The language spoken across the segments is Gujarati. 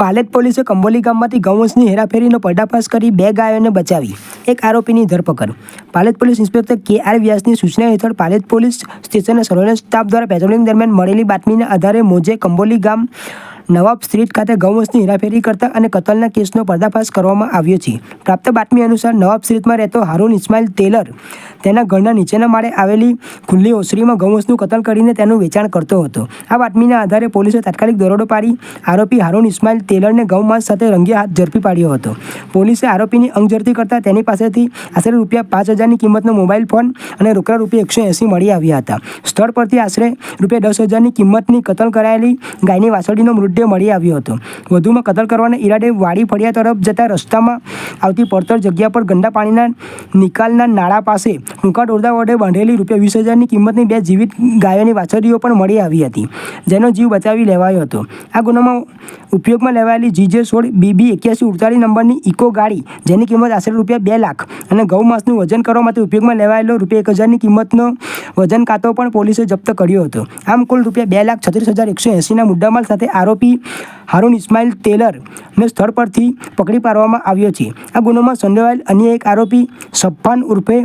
પાલેત પોલીસે કંબોલી ગામમાંથી ગૌવંશની હેરાફેરીનો પર્દાફાશ કરી બે ગાયોને બચાવી. એક આરોપીની ધરપકડ. Palet police inspector K R વ્યાસની સૂચના હેઠળ પાલેત પોલીસ સ્ટેશનના સર્વેલન્સ સ્ટાફ દ્વારા પેટ્રોલિંગ દરમિયાન મળેલી બાતમીના આધારે મોજે કંબોલી ગામ નવાબ સ્ટ્રીટ ખાતે ગૌવંશની હેરાફેરી કરતા અને કતલના કેસનો પર્દાફાશ કરવામાં આવ્યો છે. પ્રાપ્ત બાતમી અનુસાર નવાબ સ્ટ્રીટમાં રહેતો હારૂન ઇસ્માઇલ ટેલર તેના ઘરના નીચેના માળે આવેલી ખુલ્લી ઓસરીમાં ગૌવંશનું કતલ કરીને તેનું વેચાણ કરતો હતો. આ બાતમીના આધારે પોલીસે તાત્કાલિક દરોડો પાડી આરોપી હારૂન ઇસ્માઇલ ટેલરને ગૌમાંસ સાથે રંગે હાથ ઝડપી પાડ્યો હતો. પોલીસે આરોપીની અંગઝડતી કરતાં તેની પાસેથી આશરે રૂપિયા પાંચ હજારની કિંમતનો મોબાઈલ ફોન અને રોકડા રૂપિયા એકસો એંસી મળી આવ્યા હતા. સ્થળ પરથી આશરે રૂપિયા દસ હજારની કિંમતની કતલ કરાયેલી ગાયની વાસળીનો મૃતદેહ મળી આવ્યો હતો. વધુમાં કતલ કરવાના ઈરાદે વાડી ફળિયા તરફ જતા રસ્તામાં આવતી પડતર જગ્યા પર ગંદા પાણીના નિકાલના નાળા પાસે ટૂંકા દોરડા વડે બાંધેલી રૂપિયા વીસ હજારની કિંમતની બે જીવિત ગાયોની વાછરીઓ પણ મળી આવી હતી, જેનો જીવ બચાવી લેવાયો હતો. આ ગુનામાં ઉપયોગમાં લેવાયેલી જીજે સોળ બીબી એક્યાસી ઉડતાલીસ નંબરની ઇકો ગાડી, જેની કિંમત આશરે રૂપિયા બે લાખ અને ગૌ માસનું વજન કરવા માટે ઉપયોગમાં લેવાયેલો રૂપિયા એક હજારની કિંમતનો વજન કાંતો પણ પોલીસે જપ્ત કર્યો હતો. આમ કુલ રૂપિયા બે લાખ છત્રીસ હજાર એકસો એંસીના મુદ્દામાલ સાથે આરોપી હારૂન ઇસ્માઇલ ટેલરને સ્થળ પરથી પકડી પાડવામાં આવ્યો છે. આ ગુનામાં સંડોવાયેલ અન્ય એક આરોપી સફાન ઉર્ફે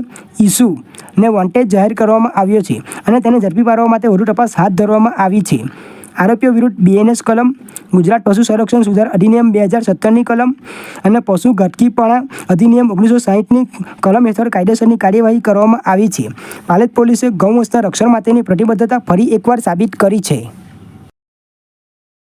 ઈસુને વોન્ટેજ જાહેર કરવામાં આવ્યો છે અને તેને ઝડપી પાડવા માટે વધુ તપાસ હાથ ધરવામાં આવી છે. આરોપીઓ વિરુદ્ધ બીએનએસ કલમ, ગુજરાત પશુ સંરક્ષણ સુધાર અધિનિયમ બે હજાર સત્તરની કલમ અને પશુ ઘટકીપણા અધિનિયમ ઓગણીસો સાહીઠની કલમ હેઠળ કાયદેસરની કાર્યવાહી કરવામાં આવી છે. પાલેત પોલીસે ગૌવંશના રક્ષણ માટેની પ્રતિબદ્ધતા ફરી એકવાર સાબિત કરી છે.